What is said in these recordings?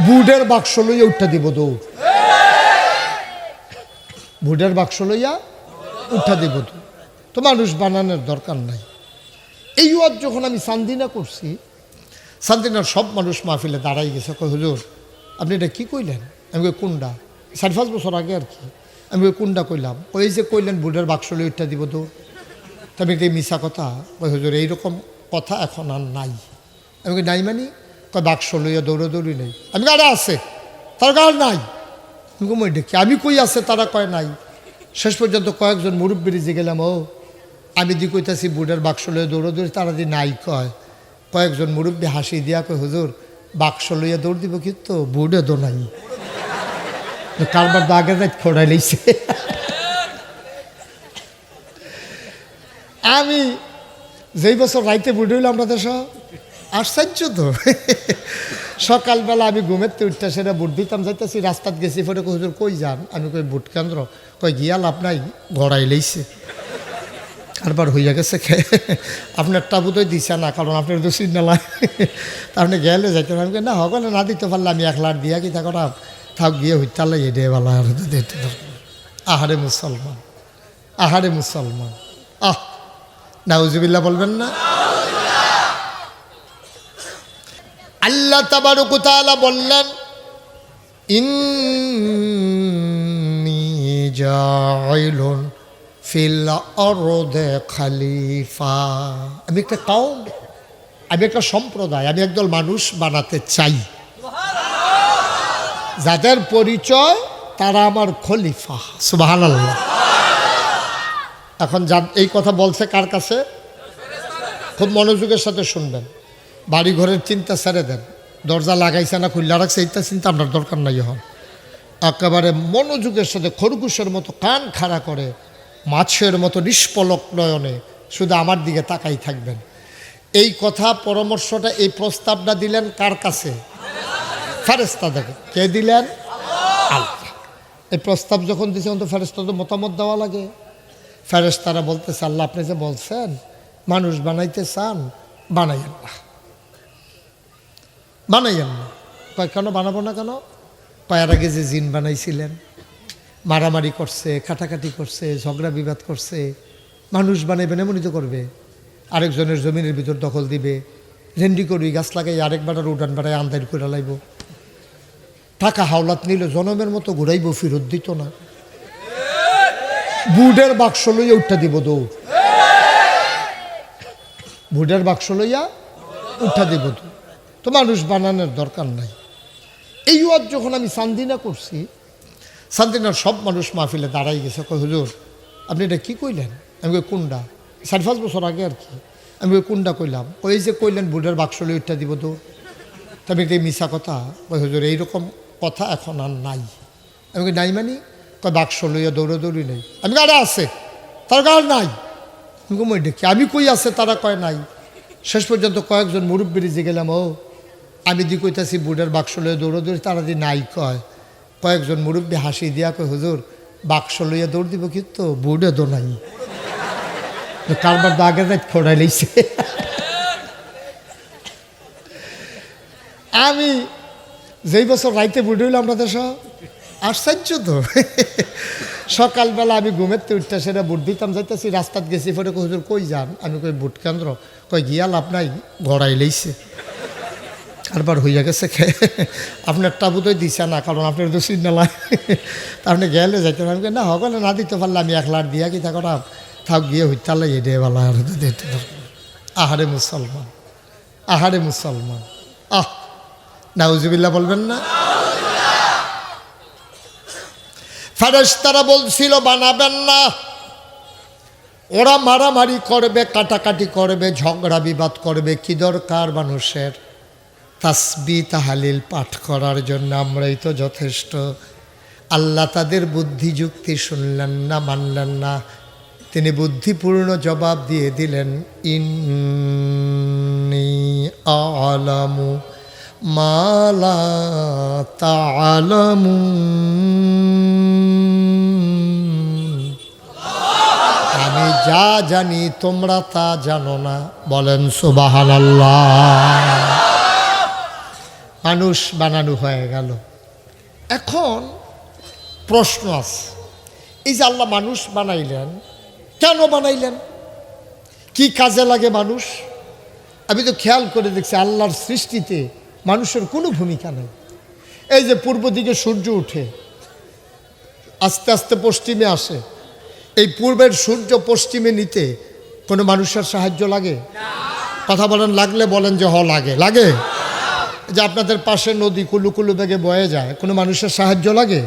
বুডের বাক্স লইয়া উঠা দিব দৌড় বুডের বাক্স লইয়া উঠা দিব তো। মানুষ বানানোর দরকার নাই। এই ওয়াজ যখন আমি সান্দিনা করছি, সান্দিনার সব মানুষ মাহফিলে দাঁড়াই গেছে, কয়, হুজুর, আপনি এটা কি কইলেন? আমি কই, কুন্ডা। সাড়ে পাঁচ বছর আগে আর কি। আমি ওই কুন্ডা কইলাম। ওই যে কইলেন বুডের বাক্স লই উঠা দিব দৌড় তবে এটা মিশা কথা। ওই হুজুর, এইরকম কথা এখন আর নাই। আমি নাই মানে? কয় বাক্স লইয়া দৌড়াদৌড়ি নেই। আমি কারা আছে? তার কার নাই? আমি দেখি। আমি কই আছে, তারা কয় নাই। শেষ পর্যন্ত কয়েকজন মুরব্বীর যে গেলাম, ও, আমি দি কইতাছি বুডের বাক্স লইয়া দৌড়াদৌড়ি, তারা দি নাই কয়। কয়েকজন মুরব্বী হাসি দিয়া কয়, হুজুর, বাক্স লইয়া দৌড় দিব কিন্তু বুডে দো নাই। কারবার দাগের রাত খোড়াই লইছে। আমি যেই বছর রাইতে বুড়ি হইলাম আপনাদের সহ আশ্চর্য তো। সকালবেলা আমি ঘুমের তো উঠতে সেটা বুট দিতাম যাইতেছি, রাস্তাত গেছি ফটো হুজুর, কই যান? আমি কই, বুট কেন্দ্র? কই, গিয়া লাভ গড়াই লইছে। কারবার হইয়া গেছে আপনার টাবুতই দিছে না, কারণ আপনার তো সিগনাল আপনি গেলে যাইতে আমি না হগলে না দিতে পারলে আমি এক লাখ দিয়া কি থাকো না থাক, গিয়ে হইতালে এডে পারব। আহারে মুসলমান আহারে মুসলমান। আহ, নাউজুবিল্লাহ বলবেন না? আল্লাহ তাবারুকুতালা বললেন অরদে খালিফা। আমি একটা কাউম, আমি একটা সম্প্রদায়, আমি একদল মানুষ বানাতে চাই। যাদের পরিচয় তারা আমার খলিফা সুবাহান এখন যা এই কথা বলছে কার কাছে? খুব মনোযোগের সাথে শুনবেন। বাড়ি ঘরের চিন্তা ছেড়ে দেন। দরজা লাগাইছে না, খুললা রাখছে এইটা চিন্তা আপনার দরকার নাই এখন। একেবারে মনোযোগের সাথে খরগোশের মতো কান খাড়া করে, মাছের মতো নিষ্পলক নয়নে শুধু আমার দিকে তাকাই থাকবেন। এই কথা, পরামর্শটা, এই প্রস্তাবটা দিলেন কার কাছে? ফেরেস্তা দেখে। কে দিলেন? আল্লাহ। এই প্রস্তাব যখন দিয়েছে ফেরেস্তা তো মতামত দেওয়া লাগে। ফেরেস্তারা বলতেছে, আল্লাহ আপনি যে বলছেন, মানুষ বানাইতে চান, বানাইয়েন না। না। কয়, কেন বানাবো না কেন? কয়ার আগে যে জিন বানাইছিলেন, মারামারি করছে কাটাকাটি করছে, ঝগড়া বিবাদ করছে, মানুষ বানাইবেন, এমনই তো করবে। আরেকজনের জমিনের ভিতর দখল দিবে, রেন্ডি করবি গাছ লাগাই আরেকবার আর উডান বাড়ায় আন্দার করে লাইব। টাকা হাওলাত নিলে জনমের মতো ঘুরাইব, ফেরত দিত না। বুডের বাক্স লইয়া উঠা দিব দৌড়। বুডের বাক্স লইয়া উঠা দিব দৌড়। তো মানুষ বানানোর দরকার নাই। এই ওয়াজ যখন আমি সান্দিনা করছি, সান্দিনার সব মানুষ মাহফিলে দাঁড়াই গেছে, কয়, হুজুর, আপনি এটা কি কইলেন? আমি কই, কুন্ডা। সাড়ে পাঁচ বছর আগে আর কি। আমি ওই কুন্ডা কইলাম। ওই যে কইলেন বুডের বাক্স লই উঠা দিব দৌড় তবে এটা মিশা কথা। কয়, হুজুর, এইরকম কথা এখন আর নাই। আমি কই, নাই মানি? কয়, বাক্স লইয়া দৌড়াদৌড়ি নেই। আমি কারা আছে, তার কার নাই। আমি কই আমি কই, আছে, তারা কয়, নাই। শেষ পর্যন্ত কয়েকজন মুরব্বীর যে গেলাম ও আমি দি কইতাছি বুডের বাক্স লইয়া দৌড়াদৌড়ি তারা দি নাই কয়। কয়েকজন মুরব্বী হাসি দিয়া কয়, হুজুর, বাক্স লইয়া দৌড় দিব কিন্তু বুডে দো নাই। কারবার দাগের রাত খোড়াই লইছে। আমি যেই বছর রাইতে বুড়ি হইলাম আপনাদের সহ আশ্চর্য তো। সকালবেলা আমি ঘুমের উঠতে সেটা বুট দিতাম, যাইতেছি, রাস্তাত গেছি ফটো হুজুর, কই যান? আমি কই, বুট কেন্দ্র? কই, গিয়া লাভ নাই, গড়াই লইছে। কারবার হইয়া গেছে খেয়ে আপনার টাবুতই দিছে না কারণ আপনার তো সিগনাল আপনি গেলে যাইতে কই, না হগলে না দিতে পারলে আমি এক লাখ দিয়া কি থাকো না থাক গিয়ে হইতালে এডে ভালো আহারে মুসলমান আহারে মুসলমান। আহ নাউজুবিল্লাহ বলবেন না? ফেরেশতারা বলছিল বানাবেন না। ওরা মারামারি করবে কাটাকাটি করবে ঝগড়া বিবাদ করবে কি দরকার মানুষের? তাসবি তাহালিল পাঠ করার জন্য আমরাই তো যথেষ্ট। আল্লাহ তাদের বুদ্ধি যুক্তি শুনলেন না, মানলেন না। তিনি বুদ্ধিপূর্ণ জবাব দিয়ে দিলেন, ইন্নি আলামু মালা তালামুন আমি যা জানি তোমরা তা জানো না, বলেন সুবাহান মানুষ বানানো হয়ে গেল। এখন প্রশ্ন আছে, এই যে আল্লাহ মানুষ বানাইলেন, কেন বানাইলেন? কি কাজে লাগে মানুষ? আমি তো খেয়াল করে দেখছি আল্লাহর সৃষ্টিতে মানুষের কোনো ভূমিকা নেই। এই যে পূর্ব দিকে সূর্য উঠে, আস্তে আস্তে পশ্চিমে আসে, এই পূর্বের সূর্য পশ্চিমে নিতে কোনো মানুষের সাহায্য লাগে? কথা বলেন, লাগলে বলেন যে হ, লাগে। লাগে? যে আপনাদের পাশে নদী কুলু কুলু বেগে বয়ে যায়, কোনো মানুষের সাহায্য লাগে?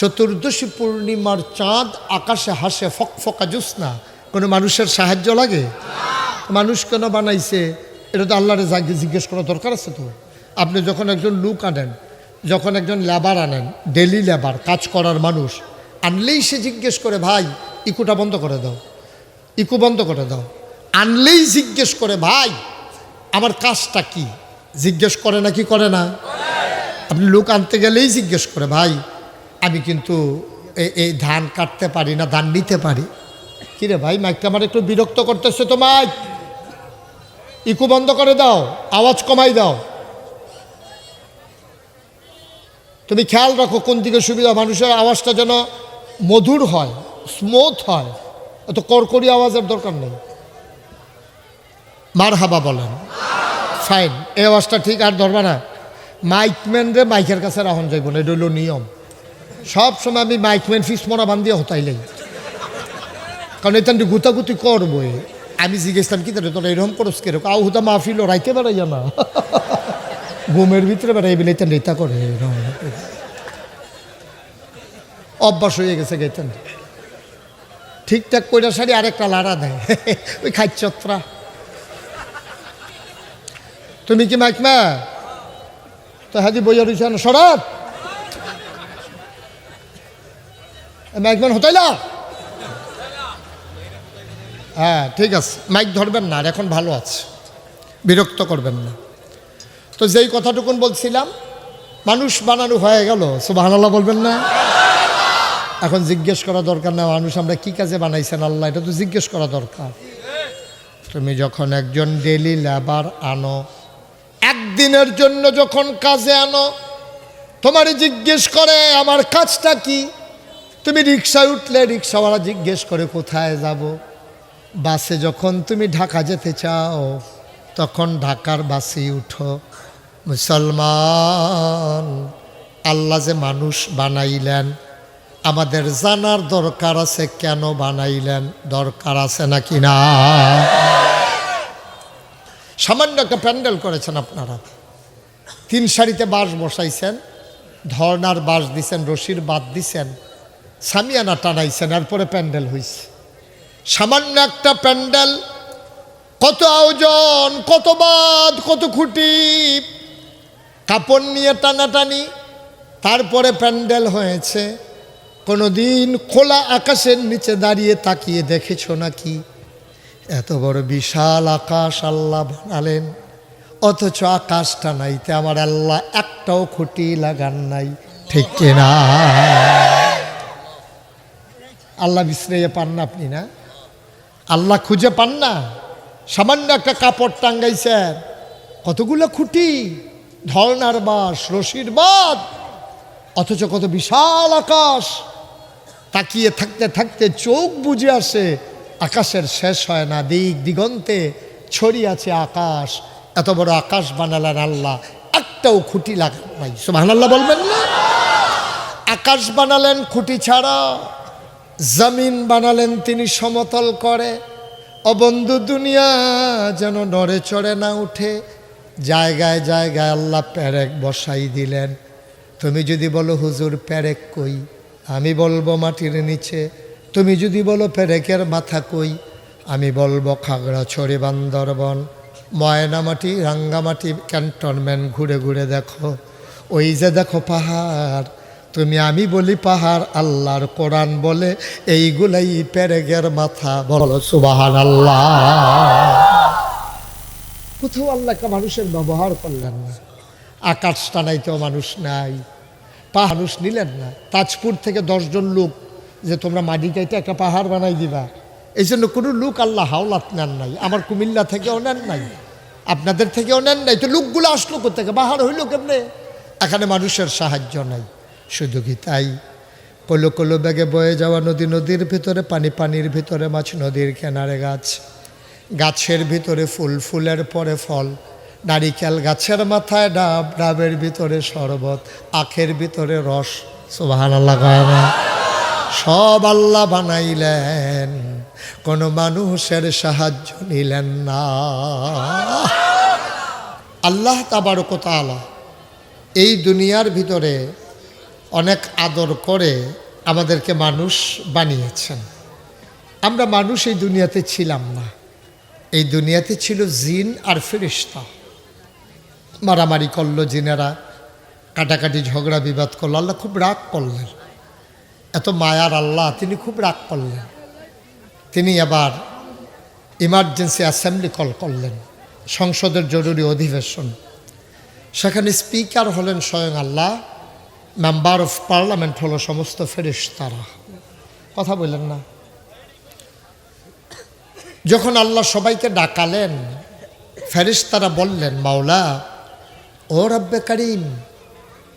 চতুর্দশী পূর্ণিমার চাঁদ আকাশে হাসে, ফক ফকা জুসনা কোনো মানুষের সাহায্য লাগে? মানুষ কেন বানাইছে? এটা তো আল্লাহরে জিজ্ঞেস করা দরকার আছে তো। আপনি যখন একজন লুক আনেন, যখন একজন লেবার আনেন ডেলি লেবার কাজ করার মানুষ, আনলেই সে জিজ্ঞেস করে, ভাই, ইকুটা বন্ধ করে দাও, ইকু বন্ধ করে দাও। আনলেই জিজ্ঞেস করে, ভাই, আমার কাজটা কি? জিজ্ঞেস করে না কি করে না? আপনি লোক আনতে গেলেই জিজ্ঞেস করে, ভাই, আমি কিন্তু এই ধান কাটতে পারি না, ধান নিতে পারি। কিরে ভাই, মাইকটা আমার একটু বিরক্ত করতেছে তো, মাইক। ইকু বন্ধ করে দাও, আওয়াজ কমাই দাও। তুমি খেয়াল রাখো কোন দিকে সুবিধা, মানুষের আওয়াজটা যেন মধুর হয় স্মুথ হয়। এত কড়কড়ি আওয়াজের দরকার নেই। মার হাবা বলেন। ফাইন এই আওয়াজটা ঠিক আর ধরবা না। মাইকম্যান রে মাইকের কাছে রাহন যাইব না, এটা হইল নিয়ম। সব সময় আমি মাইকম্যান ফিস মরা বান্ধিয়ে হতাইলেই কারণ এটা গুতাগুতি করবই। আমি জিজ্ঞেসলাম, কি তোর তোরা এরকম করস কে কীরকম আউ হুতা মাহফিল রাইতে বেড়াই না ঘুমের ভিতরে বেড়াই বলে, এটা নেতা করে। অভ্যাস হয়ে গেছে গেতেন ঠিকঠাক কইরা শাড়ি আরেকটা লাড়া দেয়। ওই খাচ্ছত্রা তুমি কি মাইকমা তো হাজি বইয়া রয়েছে না সরাব মাইকম্যান হতাইলা হ্যাঁ ঠিক আছে। মাইক ধরবেন না, আর এখন ভালো আছে। বিরক্ত করবেন না। তো যেই কথাটুকুন বলছিলাম, মানুষ বানানো হয়ে গেল, সুবাহানাল্লাহ বলবেন না? এখন জিজ্ঞেস করা দরকার না, মানুষ আমরা কি কাজে বানাইছেন আল্লাহ, এটা তো জিজ্ঞেস করা দরকার। তুমি যখন একজন ডেলি লেবার আনো একদিনের জন্য যখন কাজে আনো, তোমার জিজ্ঞেস করে, আমার কাজটা কি? তুমি রিক্সায় উঠলে রিক্সাওয়ালা জিজ্ঞেস করে, কোথায় যাব? বাসে যখন তুমি ঢাকা যেতে চাও, তখন ঢাকার বাসে উঠো। মুসলমান, আল্লাহ যে মানুষ বানাইলেন, আমাদের জানার দরকার আছে, কেন বানাইলেন? দরকার আছে নাকি না? সামান্য একটা প্যান্ডেল করেছেন আপনারা। তিন সারিতে বাঁশ বসাইছেন, ধর্নার বাঁশ দিছেন, রশির বাদ দিছেন, সামিয়ানা টানাইছেন, এরপরে প্যান্ডেল হইছে। সামান্য একটা প্যান্ডেল, কত আয়োজন, কত বাদ কত খুঁটি, কাপড় নিয়ে টানাটানি, তারপরে প্যান্ডেল হয়েছে। কোনো দিন খোলা আকাশের নিচে দাঁড়িয়ে তাকিয়ে দেখেছ নাকি? এত বড় বিশাল আকাশ আল্লাহ বানালেন। অথচ আকাশটা নাইতে আমার আল্লাহ একটাও খুঁটি লাগান নাই। ঠিক কিনা আল্লাহ বিশ্রাইয়ে পান না আপনি না? আল্লাহ খুঁজে পান না? সামান্য একটা কাপড় টাঙ্গাইছেন। কতগুলো খুঁটি? ঢলনার বাস, রশির বাদ অথচ কত বিশাল আকাশ। তাকিয়ে থাকতে থাকতে চোখ বুঝে আসে আকাশের শেষ হয় না, দিক দিগন্তে ছড়িয়ে আছে আকাশ। এত বড় আকাশ বানালেন আল্লাহ, একটাও খুঁটি লাগান নাই। আল্লাহ বলবেন না? আকাশ বানালেন খুঁটি ছাড়া, জমিন বানালেন তিনি সমতল করে। অবন্ধু দুনিয়া যেন নড়ে চড়ে না উঠে। জায়গায় জায়গায় আল্লাহ প্যারেক বসাই দিলেন। তুমি যদি বলো, হুজুর প্যারেক কই? আমি বলব, মাটির নিচে। তুমি যদি বলো প্যারেকের মাথা কই? আমি বলব খাগড়াছড়ি বান্দরবন। ময়নামাটি, রাঙ্গামাটি, ক্যান্টনমেন্ট, ঘুরে ঘুরে দেখো। ওই যে দেখো পাহাড়, তুমি আমি বলি পাহাড়, আল্লাহর কোরআন বলে, এইগুলাই প্যারেগের মাথা। বলো সুবাহান আল্লাহ কোথাও আল্লাহকে মানুষের ব্যবহার করলেন না। আকাশটা নাই তো মানুষ নাই, পা মানুষ নিলেন না। তাজপুর থেকে দশজন লোক যে তোমরা মাটি কাইতে একটা পাহাড় বানাই দিবা। এই জন্য কোনো লোক আল্লাহ হাওলাত নেন নাই। আমার কুমিল্লা থেকেও নেন নাই। আপনাদের থেকেও নেন নাই। তো লোকগুলো আসলো কোথেকে পাহাড় হইল কেমনে? এখানে মানুষের সাহায্য নাই। শুধু কি তাই? কলো কলো ব্যাগে বয়ে যাওয়া নদী, নদীর ভিতরে পানি, পানির ভিতরে মাছ, নদীর কেনারে গাছ। গাছের ভিতরে ফুল, ফুলের পরে ফল। নারিকেল গাছের মাথায় ডাব, ডাবের ভিতরে শরবত, আখের ভিতরে রস। সোভান না সব আল্লাহ বানাইলেন। কোনো মানুষের সাহায্য নিলেন না। আল্লাহ তাবার তাবারকতালা এই দুনিয়ার ভিতরে অনেক আদর করে আমাদেরকে মানুষ বানিয়েছেন। আমরা মানুষ এই দুনিয়াতে ছিলাম না। এই দুনিয়াতে ছিল জিন আর ফেরিস্তা মারামারি করল জিনেরা, কাটাকাটি ঝগড়া বিবাদ করল, আল্লাহ খুব রাগ করলেন। এত মায়ার আল্লাহ, তিনি খুব রাগ করলেন। তিনি আবার ইমার্জেন্সি অ্যাসেম্বলি কল করলেন, সংসদের জরুরি অধিবেশন। সেখানে স্পিকার হলেন স্বয়ং আল্লাহ মেম্বার অফ পার্লামেন্ট হলো সমস্ত ফেরিস্তারা কথা বললেন না। যখন আল্লাহ সবাইকে ডাকালেন ফেরিস্তারা বললেন, মাওলা, ও রব্বে করিম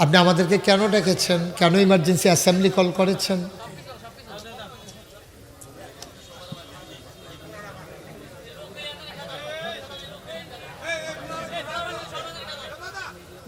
আপনি আমাদেরকে কেন ডেকেছেন? কেন ইমার্জেন্সি অ্যাসেম্বলি কল করেছেন?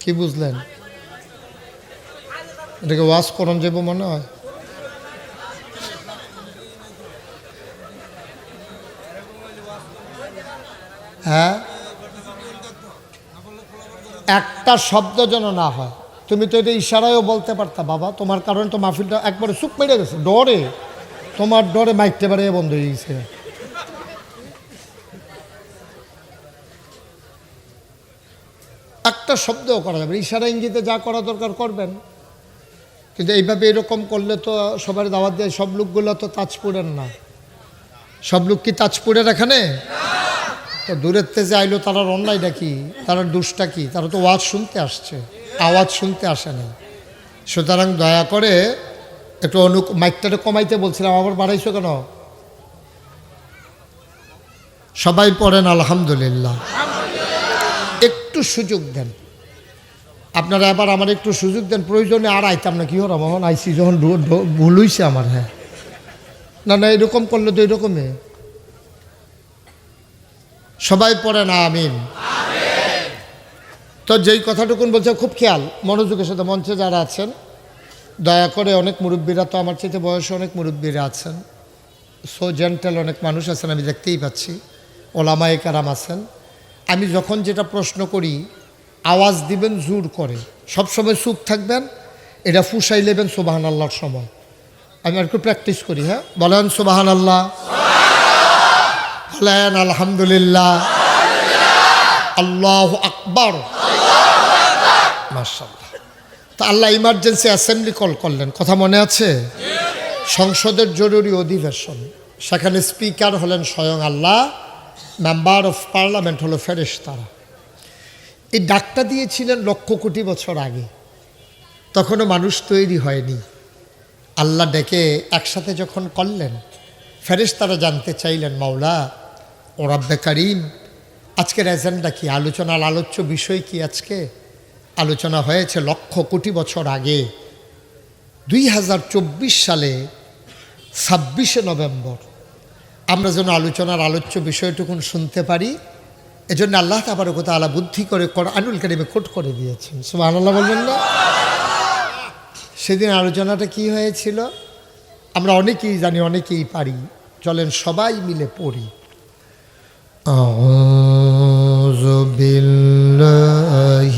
কি বুঝলেন? এটাকে ওয়াশ করণ যাব মনে হয়। হ্যাঁ? একটা শব্দ যেন না হয়। তুমি তো এটা ইশারায়ও বলতে পারতা, বাবা। তোমার কারণে তো মাহফিলটা একবারে চুপ মেরে গেছে। ডরে। তোমার ডরে মাইকটা বারে বন্ধ হয়ে গেছে। একটা শব্দও করা যাবে ইশারা ইঙ্গিতে যা করা দরকার করবেন। কিন্তু এইভাবে এরকম করলে তো সবার দাওয়াত দেয়, সব লোকগুলো তো তাজপুরের না। সব লোক কি তাজপুরের এখানে? তো দূরের থেকে আইলো তারা অন্যায় নাকি তারা দুষ্টা কি? তারা তো ওয়াজ শুনতে আসছে। আওয়াজ শুনতে আসে না সুতরাং দয়া করে একটু অনু মাইকটাকে কমাইতে বলছিলাম, আবার বাড়াইছো কেন? সবাই পড়েন, আলহামদুলিল্লাহ। একটু সুযোগ দেন। আপনারা এবার আমার একটু সুযোগ দেন, প্রয়োজনে আর আইতাম না, কি হর আমার আইসি যখন ভুল হইছে আমার হ্যাঁ। না না, এরকম করলে তো এরকমই। সবাই পড়েন, আমিন। তো যেই কথাটুকুন বলছে, খুব খেয়াল মনোযোগের সাথে মঞ্চে যারা আছেন। দয়া করে অনেক মুরব্বীরা তো আমার চাইতে বয়সে অনেক মুরব্বীরা আছেন। সো জেন্টেল অনেক মানুষ আছেন, আমি দেখতেই পাচ্ছি। ওলামায়ে কারাম আছেন। আমি যখন যেটা প্রশ্ন করি, আওয়াজ দিবেন, জোর করে। সবসময় চুপ থাকবেন, এটা ফুসাই নেবেন সোবাহান আল্লাহর সময়। আমি আর একটু প্র্যাকটিস করি হ্যাঁ? বলেন সোবাহান আল্লাহ বলেন আলহামদুলিল্লাহ। আল্লাহ আকবর। মার্শাল্লাহ তা আল্লাহ ইমার্জেন্সি অ্যাসেম্বলি কল করলেন। কথা মনে আছে? সংসদের জরুরি অধিবেশন। সেখানে স্পিকার হলেন স্বয়ং আল্লাহ মেম্বার অফ পার্লামেন্ট হলো ফেরেশতারা। এই ডাকটা দিয়েছিলেন লক্ষ কোটি বছর আগে। তখনও মানুষ তৈরি হয়নি। আল্লাহ ডেকে একসাথে যখন করলেন ফেরেশ তারা জানতে চাইলেন, মাওলা, ও রব্বে করিম, আজকের এজেন্ডা কি? আলোচনার আলোচ্য বিষয় কি আজকে? আলোচনা হয়েছে লক্ষ কোটি বছর আগে দুই হাজার চব্বিশ সালে ছাব্বিশে নভেম্বর আমরা যেন আলোচনার আলোচ্য বিষয়টুকুন শুনতে পারি এজন্য আল্লাহ তাবার কথা আলা বুদ্ধি করে আনুল কারিমে কোট করে দিয়েছেন সুবাহ আল্লাহ বলবেন না সেদিন আলোচনাটা কি হয়েছিল আমরা অনেকেই জানি অনেকেই পারি চলেন সবাই মিলে পড়ি أعوذ بالله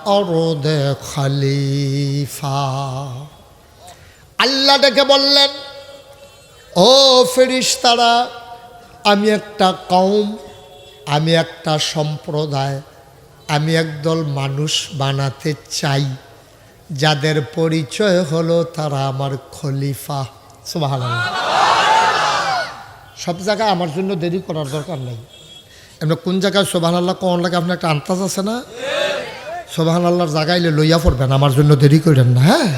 الأرض خليفة আল্লাহ ডেকে বললেন ও ফেরিস্তারা আমি একটা কৌম আমি একটা সম্প্রদায় আমি একদল মানুষ বানাতে চাই যাদের পরিচয় হলো তারা আমার খলিফা সুবাহ সব জায়গায় আমার জন্য দেরি করার দরকার নেই এমনি কোন জায়গায় সোবাহান আল্লাহ কোন লাগে আপনার একটা আন্তাজ আছে না সোবাহান আল্লাহর জাগাইলে লইয়া পড়বেন আমার জন্য দেরি করেন না হ্যাঁ?